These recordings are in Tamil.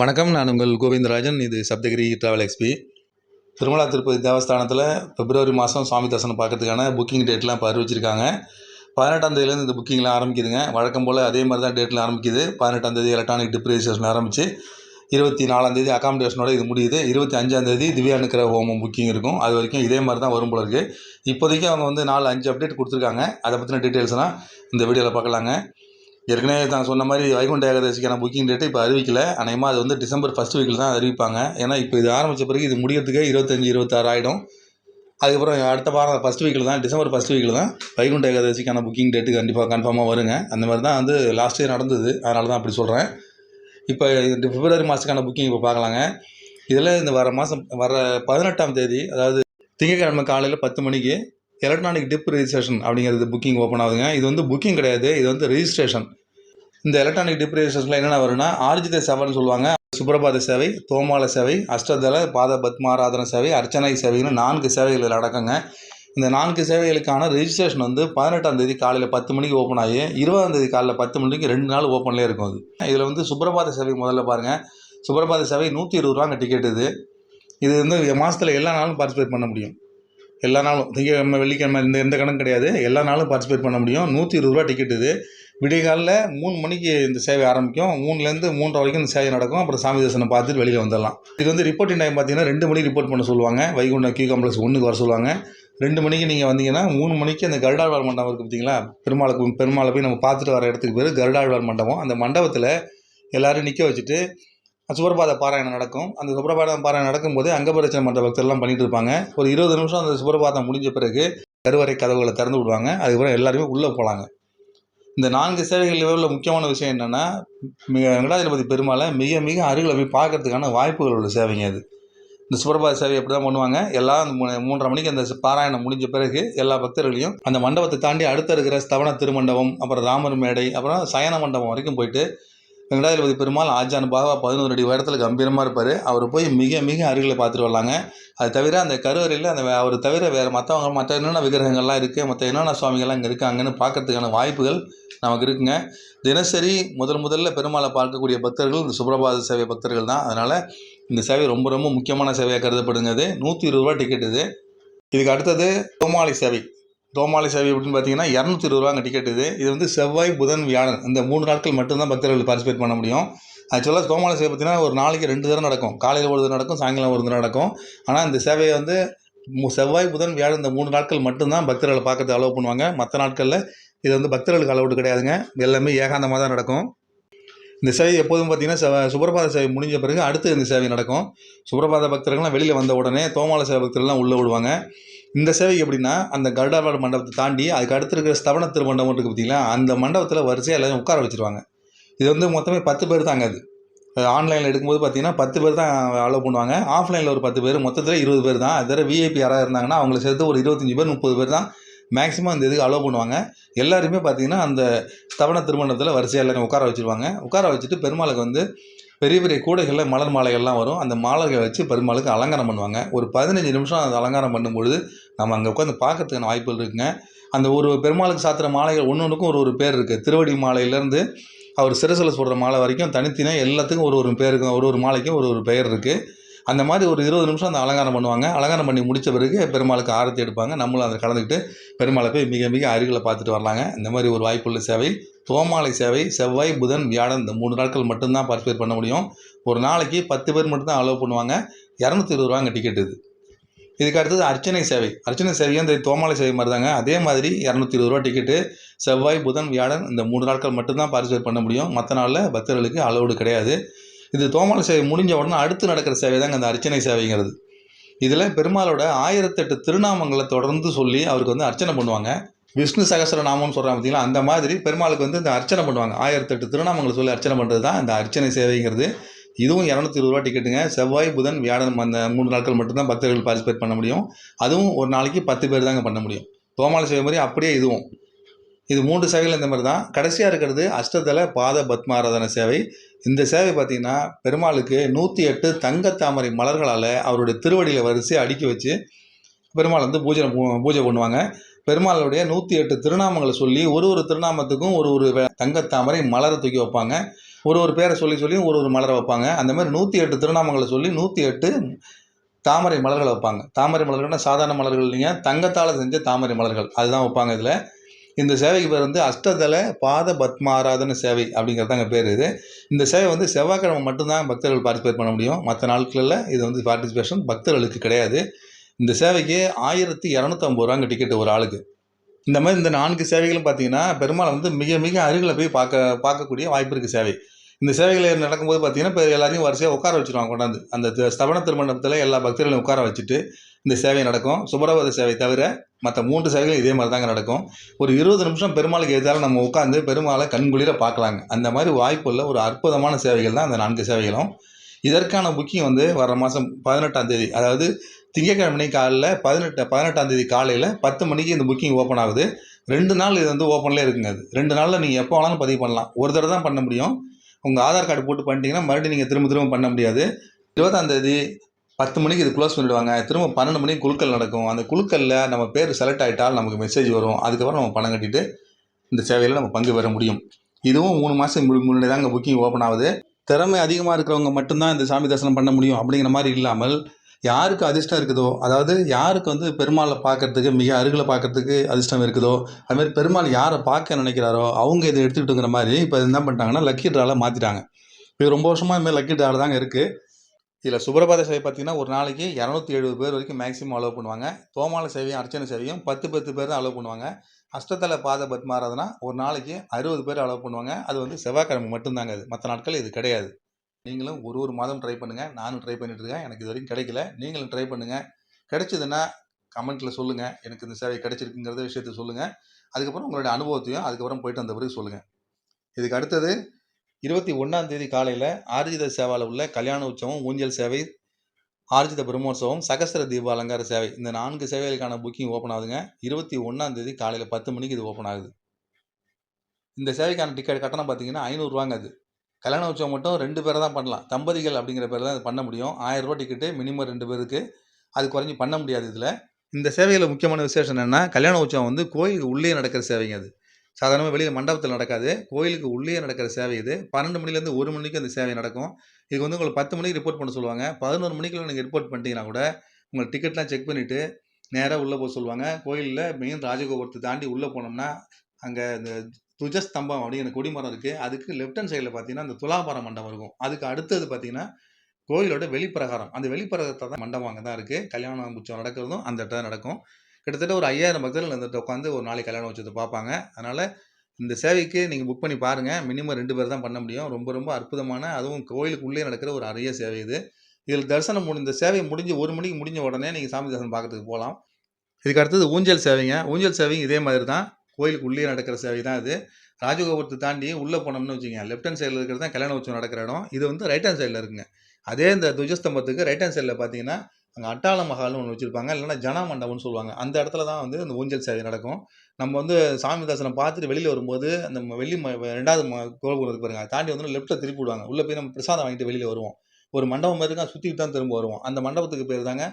வணக்கம் நான் உங்கள் கோவிந்தராஜன். இது சப்தகிரி ட்ராவல் எக்ஸ்பி திருமலா திருப்பதி தேவஸ்தானத்தில் பிப்ரவரி மாதம் சுவாமி தரிசனம் பார்க்கறதுக்கான புக்கிங் டேட்லாம் இப்போ அறிவிச்சிருக்காங்க பதினெட்டாம் தேதியிலேருந்து இந்த புக்கிங்லாம் ஆரம்பிக்குதுங்க. வழக்கம் போல் அதே மாதிரி தான் டேட்டில் ஆரம்பிக்குது. பதினெட்டாம் தேதி எலக்ட்ரானிக் டிப் ஆரம்பித்து இருபத்தி நாலாம் தேதி அகாமடேஷனோட இது முடியுது. இருபத்தி அஞ்சாம் தேதி திவ்யா ஹோமம் புக்கிங் இருக்கும். அது வரைக்கும் இதே மாதிரி தான் வரும் போல இருக்குது இப்போதைக்கு அவங்க வந்து நாலு அஞ்சு அப்டேட் கொடுத்துருக்காங்க. அதை பற்றின டீட்டெயில்ஸ்லாம் இந்த வீடியோவில் பார்க்கலாங்க. ஏற்கனவே தான் சொன்ன மாதிரி வைகுண்ட ஏகாதசிக்கான புக்கிங் டேட்டு இப்போ அறிவிக்கல. அநேகமாக அது வந்து டிசம்பர் ஃபஸ்ட் வீக்கில் தான் அறிவிப்பாங்க. ஏன்னா இப்போ இது ஆரம்பித்த பிறகு இது முடியறதுக்கே இருபத்தஞ்சி இருபத்தாறு ஆகிடும் அதுக்கப்புறம் அடுத்த வாரம் ஃபஸ்ட் வீக்கில் தான் டிசம்பர் ஃபஸ்ட் வீக்கில் தான் வைகுண்ட ஏகாதசிக்கான புக்கிங் டேட்டு கண்டிப்பாக கன்ஃபார்மாக வருங்க. அந்த மாதிரி தான் வந்து லாஸ்ட் இயர் நடந்தது. அதனால தான் அப்படி சொல்கிறேன் இப்போ இந்த பிப்ரவரி மாதத்துக்கான புக்கிங் இப்போ பார்க்கலாங்க. இதில் இந்த வர மாதம் வர பதினெட்டாம் தேதி அதாவது திங்கட்கிழமை காலையில் பத்து மணிக்கு எலக்ட்ரானிக் டிப் ரிஜிஸ்ட்ரேஷன் அப்படிங்கிறது புக்கிங் ஓப்பன் ஆகுதுங்க. இது வந்து புக்கிங் கிடையாது. இது வந்து ரிஜிஸ்ட்ரேஷன் இந்த எலக்ட்ரானிக் டிப்ரேஷன்ஸில் என்னென்ன வரும்னா ஆர்ஜித சேவைன்னு சொல்லுவாங்க. சுப்ரபாத சேவை தோமால சேவை அஷ்டதள பாத பத்மாராதன சேவை அர்ச்சனை சேவைன்னு நான்கு சேவைகள் இதில் அடக்கங்க. இந்த நான்கு சேவைகளுக்கான ரெஜிஸ்ட்ரேஷன் வந்து பதினெட்டாம் தேதி காலையில் பத்து மணிக்கு ஓப்பன் ஆகி இருபதாம் தேதி காலையில் பத்து மணிக்கு ரெண்டு நாள் ஓப்பன்லேயே இருக்கும் அது. இதில் வந்து சுப்பிரபாத சேவை முதல்ல பாருங்கள் சுப்ரபாத சேவை நூற்றி இருபது ரூபாங்க டிக்கெட் இது. இது வந்து மாதத்தில் எல்லா நாளும் பார்ட்டிசிபேட் பண்ண முடியும். எல்லா நாளும் திங்கக்கிழமை வெள்ளிக்கிழமை இந்த எந்த கணக்கு கிடையாது. எல்லா நாளும் பார்ட்டிசிபேட் பண்ண முடியும். நூற்றி இருபது ரூபா டிக்கெட் இது. விடியகாலில் மூணு மணிக்கு இந்த சேவை ஆரம்பிக்கும். மூணுலேருந்து மூன்றரை வரைக்கும் இந்த சேவை நடக்கும். அப்புறம் சாமி தரிசனம் பார்த்துட்டு வெளியில் வந்துடலாம். இது வந்து ரிப்போர்ட்டிங் டைம் பார்த்தீங்கன்னா ரெண்டு மணிக்கு ரிப்போர்ட் பண்ண சொல்லுவாங்க. வைகுண்டம் கியூ காம்ப்ளெக்ஸ் ஒன்றுக்கு வர சொல்லுவாங்க. ரெண்டு மணிக்கு நீங்கள் வந்தீங்கன்னா மூணு மணிக்கு அந்த கருடாழ்வார் மண்டபம் இருக்குது பார்த்தீங்களா? பெருமாளுக்கு பெருமாளை போய் நம்ம பார்த்துட்டு வர இடத்துக்கு பேர் கருடாழ்வார் மண்டபம். அந்த மண்டபத்தில் எல்லோரும் நிற்க வச்சுட்டு சுப்ரபாத பாராயணம் நடக்கும். அந்த சுப்ரபாத பாராயணம் நடக்கும்போது அங்கபரிச்சன மன்ற பக்தர்லாம் பண்ணிட்டு இருப்பாங்க. ஒரு இருபது நிமிஷம் அந்த சுப்ரபாதம் முடிஞ்ச பிறகு கருவறை கதவுகளை திறந்து விடுவாங்க. அதுக்கப்புறம் எல்லாருமே உள்ளே போகலாங்க இந்த நான்கு சேவைகளில் உள்ள முக்கியமான விஷயம் என்னென்னா மிக வெங்கடாஜலபதி பெருமாளை மிக மிக அருகில் போய் பார்க்கறதுக்கான வாய்ப்புகள் உள்ள சேவைங்க அது இந்த சுப்பிரபாத சேவை எப்படி தான் பண்ணுவாங்க. எல்லாம் அந்த மூ- மூன்றரை மணிக்கு அந்த பாராயணம் முடிஞ்ச பிறகு எல்லா பக்தர்களையும் அந்த மண்டபத்தை தாண்டி அடுத்த இருக்கிற ஸ்தவன திருமண்டபம் அப்புறம் ராமர் மேடை அப்புறம் சயன மண்டபம் வரைக்கும் போயிட்டு வெங்கடாஜலபதி பெருமாள் ஆஜான் பாபா பதினோரு அடி உயரத்தில் கம்பீரமாக இருப்பார். அவர் போய் மிக மிக அருகில் பார்த்துட்டு வரலாங்க. அது தவிர அந்த கருவறையில் அந்த அவர் தவிர வேறு மற்றவங்க மற்ற என்னென்ன விக்கிரகங்கள்லாம் இருக்குது மற்ற என்னென்ன சுவாமிகள்லாம் இங்கே இருக்காங்கன்னு பார்க்கறதுக்கான வாய்ப்புகள் நமக்கு இருக்குங்க. தினசரி முதல் முதல்ல பெருமாளை பார்க்கக்கூடிய பக்தர்கள் இந்த சுப்பிரபாத சேவை பக்தர்கள் தான். அதனால் இந்த சேவை ரொம்ப ரொம்ப முக்கியமான சேவையாக கருதப்படுங்கிறது நூற்றி இருபது ரூபா டிக்கெட் இது. இதுக்கு அடுத்தது கோமாளி சேவை. தோமாலை சேவை அப்படின்னு பார்த்தீங்கன்னா இரநூத்தி இருபது ரூபாங்க டிக்கெட் இது. இது வந்து செவ்வாய் புதன் வியாழன். இந்த மூணு நாட்கள் மட்டும்தான் பக்தர்கள் பார்ட்டிசிபேட் பண்ண முடியும். ஆக்சுவலாக தோமாலை சேவை பார்த்தீங்கன்னா ஒரு நாளைக்கு ரெண்டு தடவை நடக்கும். காலையில் ஒரு தடவை நடக்கும் சாயங்காலம் ஒரு தடவை நடக்கும். ஆனால் இந்த சேவையை வந்து செவ்வாய் புதன் வியாழன் இந்த மூணு நாட்கள் மட்டும்தான் பக்தர்களை பார்க்கறது அலோவ் பண்ணுவாங்க. மற்ற நாட்களில் இது வந்து பக்தர்களுக்கு அலோவ்டு கிடையாதுங்க. எல்லாமே ஏகாந்தமாக தான் நடக்கும். இந்த சேவை எப்போதும் பார்த்தீங்கன்னா சுப்பிரபாத சேவை முடிஞ்ச பிறகு அடுத்து இந்த சேவை நடக்கும். சுப்பிரபாத பக்தர்கள்லாம் வெளியில் வந்த உடனே தோமால சேவை பக்தர்கள்லாம் உள்ளே விடுவாங்க. இந்த சேவை எப்படின்னா அந்த கருடாவாட மண்டபத்தை தாண்டி அதுக்கு அடுத்து இருக்கிற ஸ்தவன திருமண்டபம் இருக்குது பார்த்தீங்களா அந்த மண்டபத்தில் வரிசையாக எல்லாரும் உட்கார வச்சுருவாங்க. இது வந்து மொத்தமே பத்து பேர் தாங்க அது. ஆன்லைனில் எடுக்கும்போது பார்த்தீங்கன்னா பத்து பேர் தான் அலோவ் பண்ணுவாங்க. ஆஃப்லைனில் ஒரு பத்து பேர் மொத்தத்தில் இருபது பேர் தான். அதர விஐபி யாராவது இருந்தாங்கன்னா அவங்கள சேர்த்து ஒரு இருபத்தஞ்சி பேர் முப்பது பேர் தான் மேக்ஸிமம் இந்த இதுக்கு அலோவ் பண்ணுவாங்க. எல்லாருமே பார்த்தீங்கன்னா அந்த ஸ்தவன திருமணத்தில் வரிசையாக எல்லாரும் உட்கார வச்சுருவாங்க. உட்கார வச்சுட்டு பெருமாளுக்கு வந்து பெரிய பெரிய கூடைகளில் மலர் மாலைகள்லாம் வரும். அந்த மாலைகளை வச்சு பெருமாளுக்கு அலங்காரம் பண்ணுவாங்க. ஒரு பதினஞ்சு நிமிஷம் அந்த அலங்காரம் பண்ணும்பொழுது நம்ம அங்கே உட்காந்து பார்க்கறதுக்கான வாய்ப்புகள் இருக்குங்க. அந்த ஒரு பெருமாளுக்கு சாத்துற மாலைகள் ஒன்று ஒன்றுக்கும் ஒரு ஒரு பேர் இருக்குது திருவடி மாலையிலேருந்து அவர் சிரசில் சொல்கிற மாலை வரைக்கும் தனித்தனியாக எல்லாத்துக்கும் ஒரு ஒரு பேருக்கும் ஒரு ஒரு மாலைக்கும் ஒரு ஒரு பெயர் இருக்குது அந்த மாதிரி ஒரு இருபது நிமிஷம் அந்த அலங்காரம் பண்ணுவாங்க. அலங்காரம் பண்ணி முடித்த பிறகு பெருமாளுக்கு ஆரத்தி எடுப்பாங்க. நம்மளும் அதில் கலந்துக்கிட்டு பெருமாளை போய் மிக மிக அருகில் பார்த்துட்டு வரலாங்க. இந்த மாதிரி ஒரு வாய்ப்புள்ள சேவை தோமாலை சேவை செவ்வாய் புதன் வியாழன் இந்த மூணு நாட்கள் மட்டும்தான் பார்ட்டிசிபேட் பண்ண முடியும். ஒரு நாளைக்கு பத்து பேர் மட்டும்தான் அலோவ் பண்ணுவாங்க. இரநூத்தி இருபது ரூபாங்க டிக்கெட் இது. இதுக்கு அடுத்தது அர்ச்சனை சேவை. அர்ச்சனை சேவையும் இந்த தோமாலை சேவை மாதிரி தாங்க அதே மாதிரி இரநூத்தி இருபது ரூபா டிக்கெட்டு செவ்வாய் புதன் வியாழன் இந்த மூணு நாட்கள் மட்டும்தான் பார்ட்டிசிபேட் பண்ண முடியும். மற்ற நாளில் பக்தர்களுக்கு அலோடு கிடையாது. இது தோமால சேவை முடிஞ்ச உடனே அடுத்து நடக்கிற சேவை தாங்க அந்த அர்ச்சனை சேவைங்கிறது. இதில் பெருமாளோட ஆயிரத்தெட்டு திருநாமங்களை தொடர்ந்து சொல்லி அவருக்கு வந்து அர்ச்சனை பண்ணுவாங்க. விஷ்ணு சகஸ்ரநாமம்னு சொல்கிறாங்க பார்த்தீங்களா அந்த மாதிரி பெருமாளுக்கு வந்து இந்த அர்ச்சனை பண்ணுவாங்க. ஆயிரத்தெட்டு திருநாமங்களை சொல்லி அர்ச்சனை பண்ணுறது தான் இந்த அர்ச்சனை சேவைங்கிறது. இதுவும் இரநூத்தி இருபது ரூபா டிக்கெட்டுங்க செவ்வாய் புதன் வியாழன் அந்த மூணு நாட்கள் மட்டும்தான் பக்தர்கள் பார்ட்டிசிபேட் பண்ண முடியும். அதுவும் ஒரு நாளைக்கு பத்து பேர் தாங்க பண்ண முடியும். தோமால சேவை மாதிரி அப்படியே இதுவும். இது மூன்று சேவைகள் இந்த மாதிரி தான். கடைசியாக இருக்கிறது அஷ்டதல பாத பத்மாராதன சேவை. இந்த சேவை பார்த்தீங்கன்னா பெருமாளுக்கு நூற்றி எட்டு தங்கத்தாமரை மலர்களால் அவருடைய திருவடியில் வரிசையை அடுக்கி வச்சு பெருமாள் வந்து பூஜை பூ- பூஜை பண்ணுவாங்க. பெருமாளுடைய நூற்றி எட்டு திருநாமங்களை சொல்லி ஒரு ஒரு திருநாமத்துக்கும் ஒரு ஒரு தங்கத்தாமரை மலரை தூக்கி வைப்பாங்க. ஒரு ஒரு பேரை சொல்லி சொல்லி ஒரு ஒரு மலரை வைப்பாங்க. அந்த மாதிரி நூற்றி எட்டு திருநாமங்களை சொல்லி நூற்றி எட்டு தாமரை மலர்களை வைப்பாங்க. தாமரை மலர்கள்னால் சாதாரண மலர்கள் இல்லைங்க. தங்கத்தால் செஞ்ச தாமரை மலர்கள். அதுதான் வைப்பாங்க இதில். இந்த சேவைக்கு பேர் வந்து அஷ்டதல பாத பத்மாராதன சேவை அப்படிங்கிறது தாங்க பேர் இது. இந்த சேவை வந்து செவ்வாய்க்கிழமை மட்டும்தான் பக்தர்கள் பார்ட்டிசிபேட் பண்ண முடியும். மற்ற நாட்களில் இது வந்து பார்ட்டிசிபேஷன் பக்தர்களுக்கு கிடையாது. இந்த சேவைக்கு ஆயிரத்தி இரநூத்தம்பது ரூபாங்க டிக்கெட் ஒரு ஆளுக்கு. இந்த மாதிரி இந்த நான்கு சேவைகளும் பார்த்தீங்கன்னா பெருமாள் வந்து மிக மிக அருகில் போய் பார்க்க பார்க்கக்கூடிய வாய்ப்பு இருக்குது சேவை. இந்த சேவைகள் நடக்கும்போது பார்த்தீங்கன்னா இப்போ எல்லாரையும் வரிசையாக உட்கார வச்சுருவாங்க கொண்டாந்து. அந்த ஸ்தபன திருமணத்தில் எல்லா பக்தர்களையும் உட்கார வச்சுட்டு இந்த சேவை நடக்கும். சுப்பரவாத சேவை தவிர மற்ற மூன்று சேவைகளும் இதே மாதிரி தாங்க நடக்கும். ஒரு இருபது நிமிஷம் பெருமாளுக்கு எதிராக நம்ம உட்காந்து பெருமாளை கண்குளிர பார்க்கலாங்க அந்த மாதிரி வாய்ப்புள்ள ஒரு அற்புதமான சேவைகள் தான் அந்த நான்கு சேவைகளும். இதற்கான புக்கிங் வந்து வர மாதம் பதினெட்டாம் தேதி அதாவது திங்கட்கிழமை காலையில் பதினெட்டு பதினெட்டாம் தேதி காலையில் பத்து மணிக்கு இந்த புக்கிங் ஓப்பன் ஆகுது. ரெண்டு நாள் இது வந்து ஓப்பன்லேயே இருக்குங்க அது. ரெண்டு நாளில் நீங்கள் எப்போ வேணாலும் பதிவு பண்ணலாம். ஒரு தடவை தான் பண்ண முடியும். உங்கள் ஆதார் கார்டு போட்டு பண்ணிட்டீங்கன்னா மறுபடியும் நீங்கள் திரும்ப திரும்ப பண்ண முடியாது. இருபத்தாந்தேதி பத்து மணிக்கு இது க்ளோஸ் பண்ணிவிடுவாங்க திரும்ப பன்னெண்டு மணிக்கு குழுக்கள் நடக்கும். அந்த குழுக்களில் நம்ம பேர் செலக்ட் ஆகிட்டால் நமக்கு மெசேஜ் வரும். அதுக்கப்புறம் நம்ம பணம் கட்டிட்டு இந்த சேவையில் நம்ம பங்கு பெற முடியும். இதுவும் மூணு மாதம் முன்னாடி தாங்க புக்கிங் ஓப்பன் ஆகுது. திறமை அதிகமாக இருக்கிறவங்க மட்டும்தான் இந்த சாமி தரிசனம் பண்ண முடியும் அப்படிங்கிற மாதிரி இல்லாமல் யாருக்கு அதிர்ஷ்டம் இருக்குதோ அதாவது யாருக்கு வந்து பெருமாளை பார்க்கறதுக்கு மிக அருகில் பார்க்கறதுக்கு அதிர்ஷ்டம் இருக்குதோ அதுமாதிரி பெருமாள் யாரை பார்க்க நினைக்கிறாரோ அவங்க இதை எடுத்துக்கிட்டுங்கிற மாதிரி இப்போ என்ன பண்ணிட்டாங்கன்னா லக்கி ட்ராவில் மாற்றிட்டாங்க இது ரொம்ப வருஷமாக இதுமாதிரி லக்கி ட்ராவில் தாங்க இருக்குது இதில் சுப்பிரபாத சேவை பார்த்தீங்கன்னா ஒரு நாளைக்கு இரநூத்தி எழுபது பேர் வரைக்கும் மேக்ஸிமம் அலோவ் பண்ணுவாங்க. தோமால சேவையும் அர்ச்சனை சேவையும் பத்து பத்து பேர் தான் அலோவ் பண்ணுவாங்க. அஷ்டதல பாத பத்மாராதனா ஒரு நாளைக்கு அறுபது பேர் அலோவ் பண்ணுவாங்க. அது வந்து செவ்வாய்க்கிழமை மட்டும்தாங்க அது மற்ற நாட்கள் இது கிடையாது. நீங்களும் ஒரு ஒரு மாதம் ட்ரை பண்ணுங்கள் நானும் ட்ரை பண்ணிட்டு இருக்கேன். எனக்கு இது வரைக்கும் கிடைக்கல. நீங்களும் ட்ரை பண்ணுங்கள் கிடைச்சதுன்னா கமெண்ட்டில் சொல்லுங்கள் எனக்கு இந்த சேவை கிடைச்சிருக்குங்கிறத விஷயத்த சொல்லுங்கள் அதுக்கப்புறம் உங்களுடைய அனுபவத்தையும் அதுக்கப்புறம் போயிட்டு வந்த பிறகு சொல்லுங்கள் இதுக்கு அடுத்தது இருபத்தி ஒன்றாம் தேதி காலையில் ஆர்ஜித சேவாவில் உள்ள கல்யாண உற்சவம் ஊஞ்சல் சேவை ஆர்ஜித பிரம்மோற்சவம் சகசர தீப அலங்கார சேவை. இந்த நான்கு சேவைகளுக்கான புக்கிங் ஓப்பன் ஆகுதுங்க. இருபத்தி ஒன்றாம் தேதி காலையில் பத்து மணிக்கு இது ஓப்பன் ஆகுது. இந்த சேவைக்கான டிக்கெட் கட்டணம் பார்த்தீங்கன்னா ஐநூறுரூவாங்க அது. கல்யாண உற்சவம் மட்டும் ரெண்டு பேரை தான் பண்ணலாம். தம்பதிகள் அப்படிங்கிற பேர் தான் இது பண்ண முடியும். ஆயிரம் ரூபா டிக்கெட்டு மினிமம் ரெண்டு பேருக்கு. அது குறைஞ்சி பண்ண முடியாது இதில். இந்த சேவையில் முக்கியமான விசேஷம் என்னென்னா கல்யாண உற்சவம் வந்து கோயிலுக்கு உள்ளே நடக்கிற சேவைங்க அது. சாதாரணமாக வெளியே மண்டபத்தில் நடக்காது. கோயிலுக்கு உள்ளே நடக்கிற சேவை இது. பன்னெண்டு மணிலேருந்து ஒரு மணிக்கு அந்த சேவை நடக்கும். இதுக்கு வந்து உங்களுக்கு பத்து மணிக்கு ரிப்போர்ட் பண்ண சொல்லுவாங்க. பதினோரு மணிக்குள்ள நீங்கள் ரிப்போர்ட் பண்ணிட்டீங்கன்னா கூட உங்கள் டிக்கெட்லாம் செக் பண்ணிவிட்டு நேராக உள்ளே போக சொல்லுவாங்க. கோயிலில் மெயின் ராஜகோபுரத்தை தாண்டி உள்ளே போனோம்னா அங்கே இந்த துஜஸ்தம்பம் அப்படிங்கிற கொடிமரம் இருக்குது அதுக்கு லெஃப்ட் ஹேண்ட் சைடில் பார்த்தீங்கன்னா அந்த துலாபார மண்டபம் இருக்கும். அதுக்கு அடுத்தது பார்த்தீங்கன்னா கோயிலோட வெளிப்பிரகாரம். அந்த வெளிப்பிரகாரத்தை தான் மண்டபம் அங்கே தான் இருக்குது கல்யாணம் உச்சம் நடக்கிறதும் அந்த இடத்துல நடக்கும். கிட்டத்தட்ட ஒரு ஐயாயிரம் பக்தர்கள் இந்த உட்காந்து ஒரு நாளைக்கு கல்யாணம் உச்சத்தை பார்ப்பாங்க. அதனால் இந்த சேவைக்கு நீங்கள் புக் பண்ணி பாருங்கள் மினிமம் ரெண்டு பேர் தான் பண்ண முடியும். ரொம்ப ரொம்ப அற்புதமான அதுவும் கோயிலுக்குள்ளே நடக்கிற ஒரு அரிய சேவை இது. இதில் தரிசனம் முடிந்த இந்த சேவை முடிஞ்சு ஒரு மணிக்கு முடிஞ்ச உடனே நீங்கள் சாமி தரிசனம் பார்க்கறதுக்கு போகலாம். இதுக்கு அடுத்தது ஊஞ்சல் சேவைங்க. ஊஞ்சல் சேவையும் இதே மாதிரி தான். கோயிலுக்கு உள்ளே நடக்கிற சேவை தான் அது. ராஜகோபுரத்தை தாண்டி உள்ளே போனோம்னு வச்சுக்கோங்க லெஃப்ட் ஹேண்ட் சைடில் இருக்கிறது தான் கல்யாண உற்சவம் நடக்கிற இடம். இது வந்து ரைட் ஹேண்ட் சைடில் இருக்குங்க. அதே இந்த துஜஸ்தம்பத்துக்கு ரைட் ஹேண்ட் சைடில் பார்த்தீங்கன்னா அங்கே அட்டாள மகால்னு ஒன்று வச்சுருப்பாங்க. இல்லைன்னா ஜனா மண்டபம்னு சொல்லுவாங்க. அந்த இடத்துல தான் வந்து அந்த ஊஞ்சல் சேவை நடக்கும். நம்ம வந்து சாமி தரிசனம் பார்த்துட்டு வெளியில் வரும்போது அந்த வெள்ளி ம ரெண்டாவது கோபுரம் இருக்கு பாருங்க. தாண்டி வந்து லெஃப்ட்டில் திருப்பி விடுவாங்க. உள்ளே போய் நம்ம பிரசாதம் வாங்கிட்டு வெளியில் வருவோம். ஒரு மண்டபம் மாதிரி தான் சுற்றிட்டு தான் திரும்ப வருவோம். அந்த மண்டபத்துக்கு பேர் தாங்க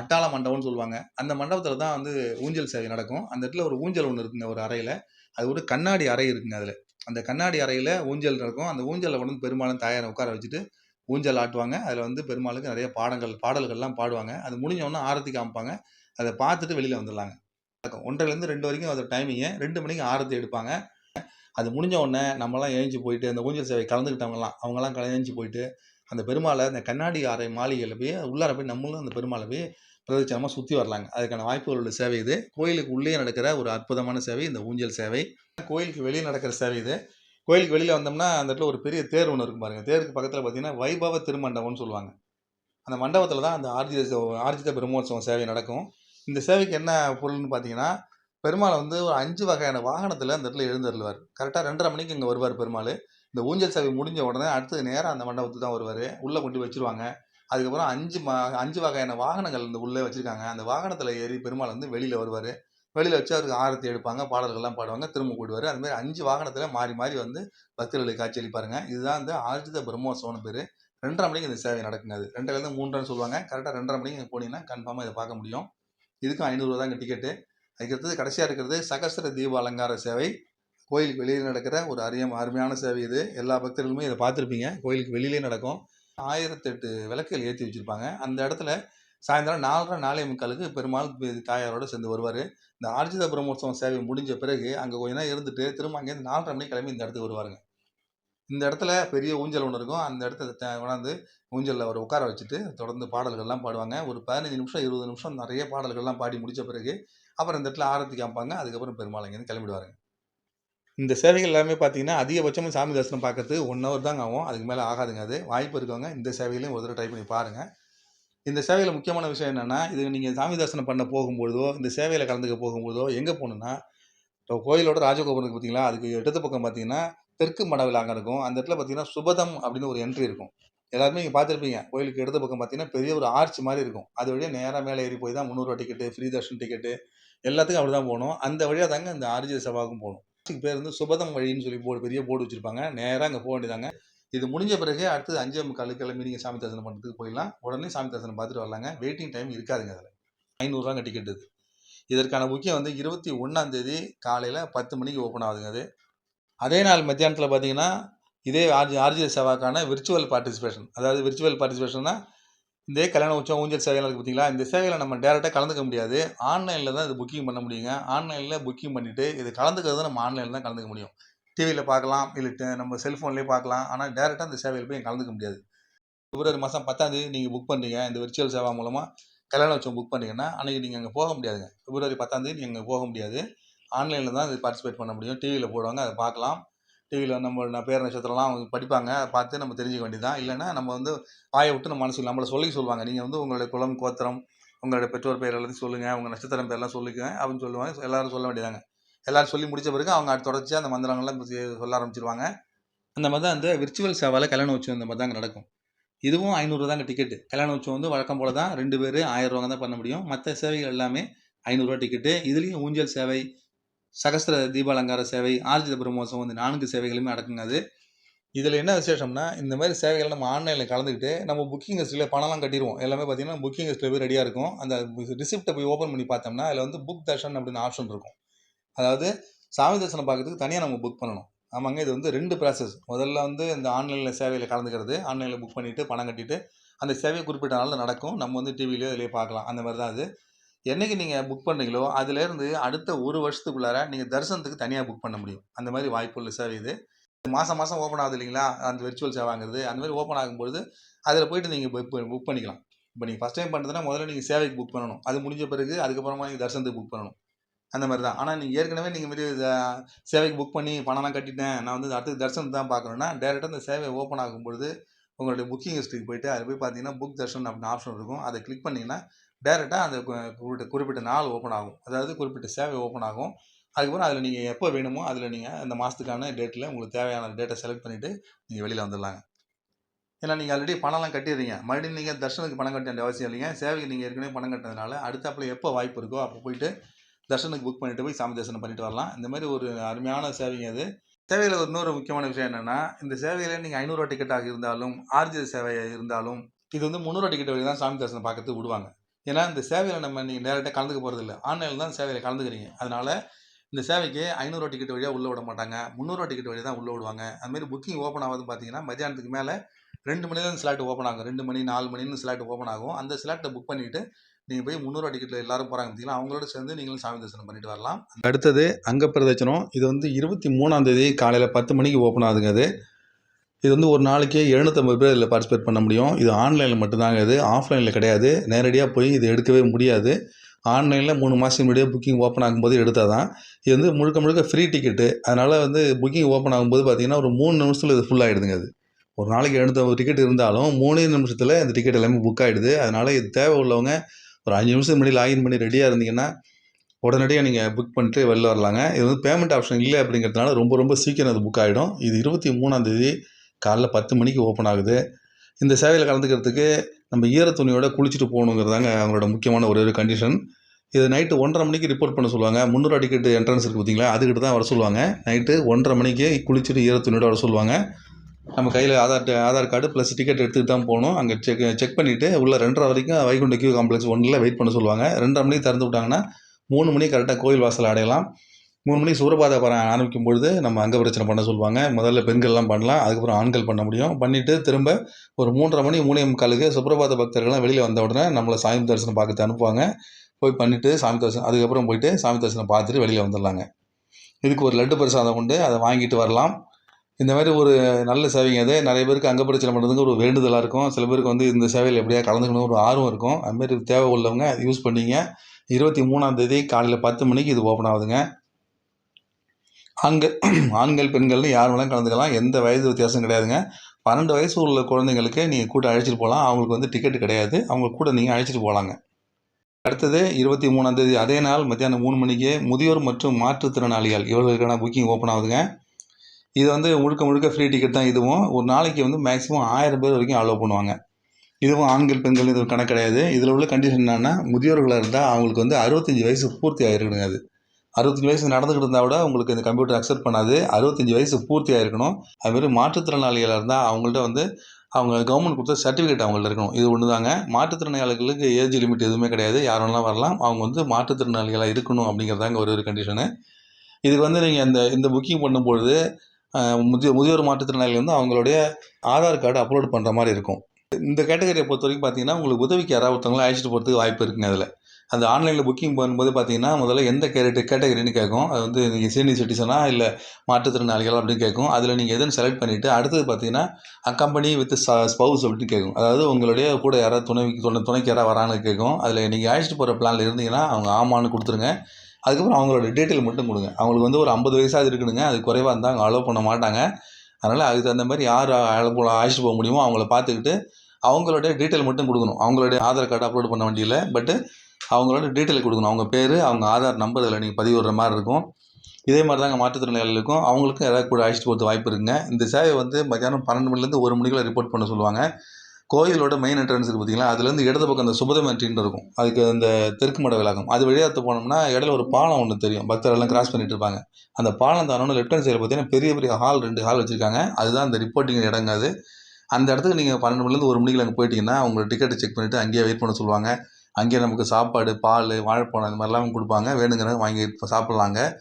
அட்டாள மண்டபம்னு சொல்லுவாங்க. அந்த மண்டபத்தில் தான் வந்து ஊஞ்சல் சேவை நடக்கும். அந்த இடத்துல ஒரு ஊஞ்சல் ஒன்று இருக்குங்க ஒரு அறையில். அது ஒரு கண்ணாடி அறை இருக்குங்க அதில். அந்த கண்ணாடி அறையில் ஊஞ்சல் நடக்கும். அந்த ஊஞ்சலில் கொண்டு வந்து பெருமாளும் தாயாரை உட்கார வச்சுட்டு ஊஞ்சல் ஆட்டுவாங்க. அதில் வந்து பெருமாளுக்கு நிறைய பாடங்கள் பாடல்கள்லாம் பாடுவாங்க. அது முடிஞ்ச உடனே ஆரத்தி காமிப்பாங்க. அதை பார்த்துட்டு வெளியில் வந்துடலாங்க. ஒன்றரைலேருந்து ரெண்டு வரைக்கும் அதோட டைமிங்கு ரெண்டு மணிக்கு ஆரத்தி எடுப்பாங்க. அது முடிஞ்ச உடனே நம்மலாம் எழுஞ்சி போயிட்டு அந்த ஊஞ்சல் சேவை கலந்துக்கிட்டவங்கலாம் அவங்கலாம் கலைஞ்சி போயிட்டு அந்த பெருமாளை அந்த கண்ணாடி அறை மாளிகையில் போய் உள்ளார போய் நம்மளும் அந்த பெருமாளை போய் பிரதட்சணமாக சுற்றி வரலாங்க. அதுக்கான வாய்ப்புகள் உள்ள சேவை இது. கோயிலுக்கு உள்ளே நடக்கிற ஒரு அற்புதமான சேவை இந்த ஊஞ்சல் சேவை. கோயிலுக்கு வெளியே நடக்கிற சேவை இது. கோயிலுக்கு வெளியில் வந்தோம்னா அந்த இடத்துல ஒரு பெரிய தேர் ஒன்று இருக்கும் பாருங்கள் தேருக்கு பக்கத்தில் பார்த்தீங்கன்னா வைபவ திருமண்டபம்னு சொல்லுவாங்க. அந்த மண்டபத்தில் தான் அந்த ஆர்ஜித ஆர்ஜித பிரம்மோற்சவம் சேவை நடக்கும். இந்த சேவைக்கு என்ன பொருள்னு பார்த்தீங்கன்னா பெருமாளை வந்து ஒரு அஞ்சு வகையான வாகனத்தில் அந்த இடத்துல எழுந்தருள்வார். கரெக்டாக ரெண்டரை மணிக்கு இங்கே வருவார் பெருமாள். இந்த ஊஞ்சல் சேவை முடிஞ்ச உடனே அடுத்தது நேராக அந்த மண்டபத்துக்கு தான் வருவார். உள்ளே கொண்டு வச்சுருவாங்க. அதுக்கப்புறம் அஞ்சு மா அஞ்சு வகையான வாகனங்கள் இந்த உள்ளே வச்சுருக்காங்க. அந்த வாகனத்தில் ஏறி பெருமாள் வந்து வெளியில் வருவார். வெளியில் வச்சு அவருக்கு ஆரத்தி எடுப்பாங்க. பாடல்கள்லாம் பாடுவாங்க. திரும்ப கூடுவார். அதுமாதிரி அஞ்சு வாகனத்தில் மாறி மாறி வந்து பக்தர்களுக்கு காட்சியளிப்பாருங்க. இதுதான் வந்து ஆர்ஜித பிரம்மோத்சவம்னு பேர். ரெண்டரை மணிக்கு இந்த சேவை நடக்குங்க அது. ரெண்டரைலேருந்து மூன்றரை சொல்லுவாங்க. கரெக்டாக ரெண்டரை மணிக்கு இங்கே போனீங்கன்னா கன்ஃபார்மாக இதை பார்க்க முடியும். இதுக்கும் ஐநூறுரூவா தாங்க டிக்கெட்டு அதுக்கடுத்தது கடைசியாக இருக்கிறது சகசர தீப அலங்கார சேவை. கோயிலுக்கு வெளியில் நடக்கிற ஒரு அரிய அருமையான சேவை இது. எல்லா பக்தர்களுமே இதை பார்த்துருப்பீங்க. கோயிலுக்கு வெளியிலே நடக்கும். ஆயிரத்தெட்டு விளக்குகள் ஏற்றி வச்சுருப்பாங்க. அந்த இடத்துல சாயந்தரம் நாலரை நாலே முக்காலுக்கு பெருமாள் தாயாரோட சேர்ந்து வருவார். இந்த ஆர்ஜித பிரம்மோற்சவம் சேவை முடிஞ்ச பிறகு அங்கே கொஞ்ச நேரம் இருந்துட்டு திரும்ப அங்கேருந்து நாலரை மணிக்கு கிளம்பி இந்த இடத்துக்கு வருவாருங்க. இந்த இடத்துல பெரிய ஊஞ்சல் ஒன்று இருக்கும். அந்த இடத்த த- கொண்டாந்து ஊஞ்சலில் அவர் உட்கார வச்சுட்டு தொடர்ந்து பாடல்கள்லாம் பாடுவாங்க. ஒரு பதினஞ்சு நிமிஷம் இருபது நிமிஷம் நிறைய பாடல்கள்லாம் பாடி முடிச்ச பிறகு அப்புறம் இந்த இடத்துல ஆரத்தி காமிப்பாங்க. அதுக்கப்புறம் பெருமாள் அங்கேருந்து கிளம்பிடுவாருங்க. இந்த சேவைகள் எல்லாமே பார்த்தீங்கன்னா அதிகபட்சமாக சாமி தரிசனம் பார்க்கறதுக்கு ஒன் ஹவர் தாங்க ஆகும். அதுக்கு மேலே ஆகாதுங்க அது. வாய்ப்பு இருக்கவங்க இந்த சேவையிலையும் ஒரு தடவை ட்ரை பண்ணி பாருங்கள் இந்த சேவையில் முக்கியமான விஷயம் என்னென்னா இது நீங்கள் சாமி தரிசனம் பண்ண போகும்பொழுதோ இந்த சேவையில் கலந்துக்க போகும்போதோ எங்கே போகணுன்னா இப்போ கோயிலோட ராஜகோபுரம் பார்த்தீங்களா அதுக்கு இடது பக்கம் பார்த்தீங்கன்னா தெற்கு மடவில் அங்கே இருக்கும். அந்த இடத்துல பார்த்தீங்கன்னா சுபதம் அப்படின்னு ஒரு என்ட்ரி இருக்கும். எல்லாருமே நீங்கள் பார்த்துருப்பீங்க. கோயிலுக்கு இடது பக்கம் பார்த்தீங்கன்னா பெரிய ஒரு ஆர்ச் மாதிரி இருக்கும். அது வழியாக நேராக மேலே ஏறி போய் தான் முந்நூறுவா டிக்கெட்டு ஃப்ரீ தர்ஷன் டிக்கெட்டு எல்லாத்துக்கும் அப்படி தான் போகணும். அந்த வழியாக தாங்க இந்த ஆர்ஜி சபாவுக்கும் போகணும். இதுக்கு பேர் வந்து சுபதம் வழின்னு சொல்லி போர்டு பெரிய போர்டு வச்சுருப்பாங்க. நேராக அங்கே போக வேண்டியதாங்க. இது முடிஞ்ச பிறகு அடுத்தது அஞ்சே முக்கால் கிளம்பி நீங்கள் சாமி தரிசனம் பண்ணுறதுக்கு போயிடலாம். உடனே சாமி தரிசனம் பார்த்துட்டு வரலாங்க. வெயிட்டிங் டைம் இருக்காதுங்க அதில். ஐநூறுரூவாங்க டிக்கெட் இது. இதற்கான புக்கிங் வந்து இருபத்தி ஒன்றாம் தேதி காலையில் பத்து மணிக்கு ஓப்பன் ஆகுதுங்க அது. அதே நாள் மத்தியானத்தில் பார்த்தீங்கன்னா இதே ஆர்ஜி ஆர்ஜி சேவாக்கான விர்ச்சுவல் பார்ட்டிசிபேஷன் அதாவது விர்ச்சுவல் பார்ட்டிசிபேஷன்னா இதே கல்யாண உச்சம் ஊஞ்சல் சேவைகள் இருக்குது பார்த்தீங்களா இந்த சேவையில் நம்ம டேரெக்டாக கலந்துக்க முடியாது. ஆன்லைனில் தான் இது புக்கிங் பண்ண முடியுங்க. ஆன்லைனில் புக்கிங் பண்ணிவிட்டு இது கலந்துக்கிறது நம்ம ஆன்லைனில் தான் கலந்துக்க முடியும். டிவியில் பார்க்கலாம் இல்லை நம்ம செல்ஃபோன்லேயே பார்க்கலாம். ஆனால் டேரெக்டாக இந்த சேவையில் போய் கலந்துக்க முடியாது. பிப்ரவரி மாதம் பத்தாந்தேதி நீங்கள் புக் பண்ணுறீங்க இந்த விர்ச்சுவல் சேவா மூலமாக கல்யாண உற்சவம் புக் பண்ணீங்கன்னா அன்றைக்கி நீங்கள் அங்கே போக முடியாதுங்க. பிப்ரவரி பத்தாந்தேதி நீங்கள் அங்கே போக முடியாது. ஆன்லைனில் தான் இது பார்ட்டிசிபேட் பண்ண முடியும். டிவியில் போடுவாங்க அதை பார்க்கலாம். டிவியில் நம்ம பேர் நட்சத்திரம்லாம் அவங்க படிப்பாங்க. அதை பார்த்து நம்ம தெரிஞ்சுக்க வேண்டியதான் இல்லைன்னா நம்ம வந்து வாயை விட்டு நம்ம மனசுக்கு நம்மளை சொல்லி சொல்லுவாங்க. நீங்கள் வந்து உங்களுடைய குலம் கோத்திரம் உங்களுடைய பெற்றோர் பேர் எல்லாத்தையும் சொல்லுங்கள் உங்கள் நட்சத்திரம் பேர்லாம் சொல்லிக்கங்க அப்படின்னு சொல்லுவாங்க. எல்லோரும் சொல்ல வேண்டியதாங்க எல்லோரும் சொல்லி முடித்த பிறகு அவங்க தொடர்ச்சியாக அந்த மந்திரங்கள்லாம் சொல்ல ஆரம்பிச்சிருவாங்க. அந்த மாதிரி தான் அந்த விர்ச்சுவல் சேவாவில் கல்யாண உச்சம் இந்த மாதிரி தாங்க நடக்கும். இதுவும் ஐநூறு தாங்க டிக்கெட்டு கல்யாண உச்சம் வந்து வழக்கம் போல் தான் ரெண்டு பேர் ஆயிரம் ரூபா தான் பண்ண முடியும். மற்ற சேவைகள் எல்லாமே ஐநூறுரூவா டிக்கெட்டு இதுலேயும் ஊஞ்சல் சேவை சகஸ்திர தீபாலங்கார சேவை ஆர்ஜித பிரம்மோத்சவம் இந்த நான்கு சேவைகளுமே அடக்குங்க அது. இதில் என்ன விசேஷம்னா இந்த மாதிரி சேவைகளை நம்ம ஆன்லைனில் கலந்துக்கிட்டு நம்ம புக்கிங் லிஸ்ட்டில் பணம்லாம் கட்டிடுவோம். எல்லாமே பார்த்தீங்கன்னா புக்கிங் லிஸ்ட்டில் போய் ரெடியாக இருக்கும். அந்த ரிசிப்ட்டை போய் ஓப்பன் பண்ணி பார்த்தோம்னா அதில் வந்து புக் தர்ஷன் அப்படின்னு ஆப்ஷன் இருக்கும். அதாவது சாமி தரிசனம் பார்க்கறதுக்கு தனியாக நம்ம புக் பண்ணணும். ஆமாங்க இது வந்து ரெண்டு ப்ராசஸ் முதல்ல வந்து இந்த ஆன்லைனில் சேவையில் கலந்துக்கிறது ஆன்லைனில் புக் பண்ணிவிட்டு பணம் கட்டிட்டு அந்த சேவை குறிப்பிட்ட நாளில் நடக்கும். நம்ம வந்து டிவிலையோ இதிலேயே பார்க்கலாம். அந்த மாதிரி தான் அது. என்னைக்கு நீங்கள் புக் பண்ணுறீங்களோ அதுலேருந்து அடுத்த ஒரு வருஷத்துக்குள்ளார நீங்கள் தரிசனத்துக்கு தனியாக புக் பண்ண முடியும். அந்த மாதிரி வாய்ப்புள்ள சார் இது. மாதம் மாதம் ஓப்பன் ஆகுது இல்லைங்களா? அந்த விர்ச்சுவல் சேவாங்கிறது அந்த மாதிரி ஓப்பன் ஆகும்பொழுது அதில் போயிட்டு நீங்கள் புக் புக் பண்ணிக்கலாம். இப்போ நீங்கள் ஃபஸ்ட் டைம் பண்ணுறதுனா முதல்ல நீங்கள் சேவைக்கு புக் பண்ணணும். அது முடிஞ்ச பிறகு அதுக்கப்புறமா நீங்கள் தரிசனத்துக்கு புக் பண்ணணும். அந்த மாதிரி தான். ஆனால் நீங்கள் ஏற்கனவே நீங்கள் மாரி சேவைக்கு புக் பண்ணி பணம்லாம் கட்டிட்டேன். நான் வந்து அடுத்து தரிசனம் தான் பார்க்கணுன்னா டேரெக்டாக அந்த சேவை ஓப்பன் ஆகும்பொழுது உங்களுடைய புக்கிங் ஹிஸ்ட்ரிக்கு போயிட்டு அதில் போய் பார்த்தீங்கன்னா புக் தர்ஷன் அப்படின்னு ஆப்ஷன் இருக்கும். அதை கிளிக் பண்ணிங்கன்னா டேரெக்டாக அந்த குறிப்பிட்ட குறிப்பிட்ட நாள் ஓப்பன் ஆகும். அதாவது குறிப்பிட்ட சேவை ஓப்பன் ஆகும். அதுக்கப்புறம் அதில் நீங்கள் எப்போ வேணுமோ அதில் நீங்கள் அந்த மாதத்துக்கான டேட்டில் உங்களுக்கு தேவையான டேட்டை செலக்ட் பண்ணிவிட்டு நீங்கள் வெளியில் வந்துடலாங்க ஏன்னா நீங்கள் ஆல்ரெடி பணம்லாம் கட்டிடுறீங்க. மறுபடியும் நீங்கள் தர்ஷனுக்கு பணம் கட்ட வேண்டிய அவசியம் இல்லைங்க. சேவைக்கு நீங்கள் ஏற்கனவே பணம் கட்டினதுனால அடுத்தாப்பில் எப்போ வாய்ப்பு இருக்கோ அப்போ போயிட்டு தர்ஷனுக்கு புக் பண்ணிட்டு போய் சாமி தரிசனம் பண்ணிட்டு வரலாம். இந்த மாதிரி ஒரு அருமையான சேவைங்க அது. சேவையில் ஒரு இன்னொரு முக்கியமான விஷயம் என்னென்னா இந்த சேவையில் நீங்கள் ஐநூறுரூவா டிக்கெட்டாக இருந்தாலும் ஆர்ஜி சேவை இருந்தாலும் இது வந்து முந்நூறுவா டிக்கெட் வழி தான் சாமி தரிசனம் பார்க்கறதுக்கு விடுவாங்க. ஏன்னா இந்த சேவையில் நம்ம நீங்கள் டேரெக்டாக கலந்துக்க போகிறதில்ல ஆன்லைனில் தான் சேவையில் கலந்துக்கிறீங்க. அதனால் இந்த சேவைக்கு ஐநூறுரூவா டிக்கெட் வழியாக உள்ளே விட மாட்டாங்க. முந்நூறுவா டிக்கெட் வழியாக தான் உள்ளே விடுவாங்க. அதுமாரி புக்கிங் ஓப்பன் ஆகுது பார்த்தீங்கன்னா மத்தியானத்துக்கு மேலே ரெண்டு மணி தான் ஸ்லாட் ஓப்பன் ஆகும். ரெண்டு மணி நாலு மணின்னு ஸ்லாட் ஓப்பன் ஆகும். அந்த ஸ்லாட்டை புக் பண்ணிவிட்டு நீங்கள் போய் முந்நூறுவா டிக்கெட்டில் எல்லாரும் போகிறாங்க பார்த்தீங்களா அவங்களோட சேர்ந்து நீங்களும் சாமி தரிசனம் பண்ணிட்டு வரலாம். அடுத்தது அங்க பிரதட்சணம். இது வந்து இருபத்தி மூணாம் தேதி காலையில் பத்து மணிக்கு ஓப்பன் ஆகுதுங்க அது. இது வந்து ஒரு நாளைக்கு எழுநூற்றம்பது பேர் இதில் பார்ட்டிசிபேட் பண்ண முடியும். இது ஆன்லைனில் மட்டும்தாங்க இது. ஆஃப்லைனில் கிடையாது. நேரடியாக போய் இது எடுக்கவே முடியாது. ஆன்லைனில் மூணு மாதத்துக்கு முன்னாடியே புக்கிங் ஓப்பன் ஆகும்போது எடுத்தால் தான். இது வந்து முழுக்க முழுக்க ஃப்ரீ டிக்கெட்டு அதனால் வந்து புக்கிங் ஓப்பன் ஆகும்போது பார்த்திங்கன்னா ஒரு மூணு நிமிஷத்தில் இது ஃபுல் ஆகிடுதுங்க அது ஒரு நாளைக்கு எழுநூற்றம்பது டிக்கெட் இருந்தாலும் மூணே நிமிஷத்தில் இந்த டிக்கெட் எல்லாமே புக் ஆகிடுது அதனால் இது தேவை உள்ளவங்க ஒரு அஞ்சு நிமிஷம் முன்னாடி லாகின் பண்ணி ரெடியாக இருந்தீங்கன்னா உடனடியாக நீங்கள் புக் பண்ணிட்டு வெளில வரலாங்க. இது வந்து பேமெண்ட் ஆப்ஷன் இல்லை அப்படிங்கிறதுனால ரொம்ப ரொம்ப சீக்கிரம் அது புக் ஆகிடும் இது இருபத்தி மூணாந்தேதி காலைல பத்து மணிக்கு ஓப்பன் ஆகுது. இந்த சேவையில் கலந்துக்கிறதுக்கு நம்ம ஈர துணியோட குளிச்சுட்டு போகணுங்கிறதாங்க அவங்களோட முக்கியமான ஒரு ஒரு கண்டிஷன் இது நைட்டு ஒன்றரை மணிக்கு ரிப்போர்ட் பண்ண சொல்லுவாங்க. முந்நூறுவா டிக்கெட் என்ட்ரன்ஸ் இருக்குது பார்த்தீங்களா அதுக்கிட்ட தான் வர சொல்லுவாங்க. நைட்டு ஒன்றரை மணிக்கு குளிச்சுட்டு ஈர துணியோட வர சொல்லுவாங்க. நம்ம கையில் Aadhaar Aadhaar card plus ticket எடுத்துகிட்டு தான் போகணும். அங்கே செக் செக் பண்ணிவிட்டு உள்ள ரெண்டரை வரைக்கும் வைகுண்ட கியூ காம்ப்ளெக்ஸ் ஒன்றில் வெயிட் பண்ண சொல்லுவாங்க. ரெண்டரை மணிக்கு திறந்து விட்டாங்கன்னா மூணு மணிக்கு கரெக்டாக கோயில் வாசல் அடையலாம். மூணு மணிக்கு சூரபாத பாரம் ஆரம்பிக்கும் பொழுது நம்ம அங்க பிரச்சனை பண்ண சொல்லுவாங்க. முதல்ல பெண்கள்லாம் பண்ணலாம். அதுக்கப்புறம் ஆண்கள் பண்ண முடியும். பண்ணிவிட்டு திரும்ப ஒரு மூன்றரை மணி மூணே முக்காலுக்கு சுப்ரபாத பக்தர்கள்லாம் வெளியில் வந்த உடனே நம்மளை சாமி தரிசனம் பார்க்க அனுப்புவாங்க. போய் பண்ணிவிட்டு சாமி தரிசனம் அதுக்கப்புறம் போயிட்டு சாமி தரிசனம் பார்த்துட்டு வெளியில் வந்துடலாங்க. இதுக்கு ஒரு லட்டு பிரசாதம் உண்டு. அதை வாங்கிட்டு வரலாம். இந்த மாதிரி ஒரு நல்ல சேவைங்க அது. நிறைய பேருக்கு அங்க பிரச்சனை பண்ணுறதுக்கு ஒரு வேண்டுதலாக இருக்கும். சில பேருக்கு வந்து இந்த சேவையில் எப்படியா கலந்துக்கணும் ஒரு ஆர்வம் இருக்கும். அதுமாரி தேவை உள்ளவங்க யூஸ் பண்ணிங்க. இருபத்தி மூணாம் தேதி காலையில் பத்து மணிக்கு இது ஓப்பன் ஆகுதுங்க. ஆண்கள் ஆண்கள் பெண்கள்னு யார் வேணாலும் கலந்துக்கலாம். எந்த வயது வித்தியாசம் கிடையாதுங்க. பன்னெண்டு வயசு உள்ள குழந்தைங்களுக்கு நீங்கள் கூட அழைச்சிட்டு போகலாம். அவங்களுக்கு வந்து டிக்கெட் கிடையாது. அவங்க கூட நீங்கள் அழைச்சிட்டு போகலாங்க. அடுத்தது இருபத்தி மூணாம் தேதி அதே நாள் மத்தியானம் மூணு மணிக்கு முதியோர் மற்றும் மாற்றுத்திறனாளிகள். இவர்களுக்கான புக்கிங் ஓப்பன் ஆகுதுங்க. இது வந்து முழுக்க முழுக்க ஃப்ரீ டிக்கெட் தான் இதுவும். ஒரு நாளைக்கு வந்து மேக்ஸிமம் ஆயிரம் பேர் வரைக்கும் அலோவ் பண்ணுவாங்க. இதுவும் ஆண்கள் பெண்கள் இது கணக்கு கிடையாது. இதில் உள்ள கண்டிஷன் என்னென்னா முதியோர்களாக இருந்தால் அவங்களுக்கு வந்து அறுபத்தஞ்சி வயசு பூர்த்தி ஆகிருக்குங்க அது. அறுபத்தஞ்சி வயசு நடந்துக்கிட்டு இருந்தால் கூட உங்களுக்கு இந்த கம்ப்யூட்டர் அக்செப்ட் பண்ணாது. அறுபத்தஞ்சி வயசு பூர்த்தி இருக்கணும் அதுமாரி மாற்றுத்திறனாளிகளாக இருந்தால் அவங்கள்ட்ட வந்து அவங்க கவர்மெண்ட் கொடுத்த சர்டிஃபிகேட் அவங்கள்ட்ட இருக்கணும். இது ஒன்று தாங்க மாற்றுத்திறனாளிகளுக்கு ஏஜ் லிமிட் எதுவுமே கிடையாது. யார் வேணாலும் வரலாம். அவங்க வந்து மாற்றுத்திறனாளிகளாக இருக்கணும் அப்படிங்கிறதாங்க ஒரு ஒரு கண்டிஷனு இதுக்கு வந்து நீங்கள் இந்த இந்த புக்கிங் பண்ணும்பொழுது முதிய முதியோர் மாற்றுத்திறனாளிகள் வந்து அவங்களுடைய ஆதார் கார்டு அப்லோட் பண்ணுற மாதிரி இருக்கும். இந்த கேட்டகரியை பொறுத்த வரைக்கும் பார்த்தீங்கன்னா உங்களுக்கு உதவிக்கு யாராவது ஒருத்தவங்களை அழைச்சிட்டு போகிறதுக்கு வாய்ப்பு இருக்குங்க அதில். அந்த ஆன்லைனில் புக்கிங் பண்ணும்போது பார்த்தீங்கன்னா முதல்ல எந்த கேரட்டு கேட்டகரின்னு கேட்கும். அது வந்து நீங்கள் சீனியர் சிட்டிசனா இல்லை மாற்றுத்திறனாளிகள் அப்படின்னு கேட்கும். அதில் நீங்கள் எதுன்னு செலக்ட் பண்ணிவிட்டு அடுத்தது பார்த்தீங்கன்னா அக்கம்பனி வித் ஸ்பவுஸ் அப்படின்னு கேட்கும். அதாவது உங்களுடைய கூட யாராவது துணை துணை துணைக்கு யாராவது வரான்னு கேட்கும். அதில் நீங்கள் அழைச்சிட்டு போகிற பிளானில் இருந்தீங்கன்னா அவங்க ஆமான்னு கொடுத்துருங்க. அதுக்கப்புறம் அவங்களோட டீட்டெயில் மட்டும் கொடுங்க. அவங்களுக்கு வந்து ஒரு ஐம்பது வயசாக இருக்கணுங்க. அது குறைவாக இருந்தால் அவங்க அலோவ் பண்ண மாட்டாங்க. அதனால் அதுக்கு தகுந்த மாதிரி யார் அழைப்பு அழைச்சிட்டு போக முடியுமோ அவங்கள பார்த்துக்கிட்டு அவங்களுடைய டீட்டெயில் மட்டும் கொடுக்கணும். அவங்களுடைய ஆதார் கார்டு அப்லோட் பண்ண வேண்டியதில்லை பட்டு அவங்களோட டீட்டெயில் கொடுக்கணும். அவங்க பேர் அவங்க ஆதார் நம்பர் இதில் நீங்கள் பதிவிடுற மாதிரி இருக்கும். இதே மாதிரி தாங்க மாற்றுத்திறனாளிகளுக்கும் அவங்களுக்கும் ஏதாவது கூட அழைச்சிட்டு போகிறது வாய்ப்பு இருக்குங்க. இந்த சேவை வந்து மத்தியானம் பன்னெண்டு மணிலேருந்து ஒரு மணிக்குள்ள ரிப்போர்ட் பண்ண சொல்லுவாங்க. கோயிலோட மெயின் என்ட்ரன்ஸ் இருக்குது பார்த்தீங்களா அதுலேருந்து இடது பக்கம் அந்த சுபதம் இருக்கும். அதுக்கு அந்த தெற்கு மட விளக்கம் அது வழியாக போனோம்னா இடையில ஒரு பாலம் ஒன்று தெரியும். பக்தர் எல்லாம் கிராஸ் பண்ணிட்டு இருப்பாங்க. அந்த பாலம் தானோன்னு லெஃப்ட் ஹேண்ட் சைடில் பார்த்தீங்கன்னா பெரிய பெரிய ஹால் ரெண்டு ஹால் வச்சுருக்காங்க. அதுதான் அந்த ரிப்போர்ட்டிங் இடங்க அது. அந்த இடத்துக்கு நீங்கள் பன்னெண்டு மணிலேருந்து ஒரு மணிக்கு அங்கே போயிட்டீங்கன்னா உங்களை டிக்கெட்டை செக் பண்ணிவிட்டு அங்கேயே வெயிட் பண்ண சொல்லுவாங்க. அங்கேயே நமக்கு சாப்பாடு பால் வாழைப்பழம் இந்த மாதிரிலாம் கொடுப்பாங்க. வேணுங்கிறத வாங்கி சாப்பிட்லாங்க.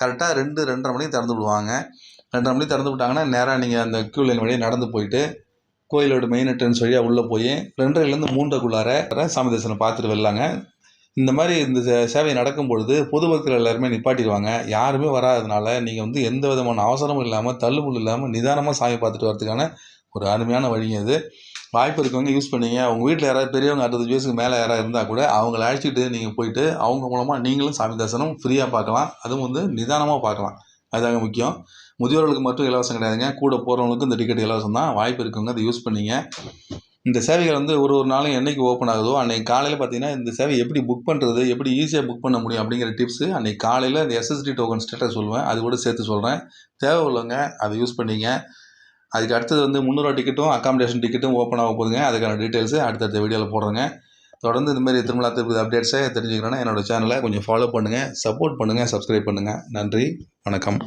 கரெக்டாக ரெண்டு ரெண்டரை மணிக்கு திறந்து விடுவாங்க. ரெண்டரை மணிக்கு திறந்து விட்டாங்கன்னா நேராக நீங்கள் அந்த க்யூ லைன் வழியாக நடந்து போயிட்டு கோயிலோட மெயின் என்ட்ரன்ஸ் வழியாக உள்ளே போய் ரெண்டரைலேருந்து மூன்றைக்குள்ளார சாமி தரிசனம் பார்த்துட்டு வரலாங்க. இந்த மாதிரி இந்த சே- சேவை நடக்கும் பொழுது பொதுமக்கள் எல்லாருமே நிப்பாட்டிடுவாங்க. யாருமே வராததுனால நீங்கள் வந்து எந்த விதமான அவசரமும் இல்லாமல் தள்ளுமுள் இல்லாமல் நிதானமாக சாமி பார்த்துட்டு வரதுக்கான ஒரு அருமையான வழிங்க இது. வாய்ப்பு இருக்கவங்க யூஸ் பண்ணுங்கள் உங்கள் வீட்டில் யாராவது பெரியவங்க அறுபது வயசுக்கு மேலே யாராவது இருந்தால் கூட அவங்கள அழைச்சிட்டு நீங்கள் போயிட்டு அவங்க மூலமாக நீங்களும் சாமி தரிசனம் ஃப்ரீயாக பார்க்கலாம் அதுவும் வந்து நிதானமாக பார்க்கலாம் அதுதாங்க முக்கியம். முதியோர்களுக்கு மட்டும் இலவசம் கிடையாதுங்க. கூட போகிறவங்களுக்கும் இந்த டிக்கெட் இலவசம் தான். வாய்ப்பு இருக்கவங்க அதை யூஸ் பண்ணிங்க. இந்த சேவைகள் வந்து ஒரு ஒரு நாளும் என்னைக்கு ஓப்பன் ஆகுதோ அன்னைக்கு காலையில் பார்த்தீங்கன்னா இந்த சேவை எப்படி புக் பண்ணுறது எப்படி ஈஸியாக புக் பண்ண முடியும் அப்படிங்கிற டிப்ஸு அன்றைக்கி காலையில் இந்த எஸ்எஸ்டி டோக்கன் ஸ்டேட்டஸ் சொல்லுவேன். அது கூட சேர்த்து சொல்கிறேன் தேவை உள்ளவங்க அதை யூஸ் பண்ணிங்க. அதுக்கு அடுத்தது வந்து முந்நூறுவா டிக்கெட்டும் அக்காமடேஷன் டிக்கெட்டும் ஓப்பன் ஆக போகுதுங்க. அதுக்கான டீட்டெயில்ஸு அடுத்தடுத்த வீடியோவில் போடுறேங்க. தொடர்ந்து இந்த மாதிரி திருமலா திருப்பதி அப்டேட்ஸை தெரிஞ்சுக்கிறேன்னா என்னோட சேனலை கொஞ்சம் ஃபாலோ பண்ணுங்கள் சப்போர்ட் பண்ணுங்கள் சப்ஸ்கிரைப் பண்ணுங்கள் நன்றி வணக்கம்.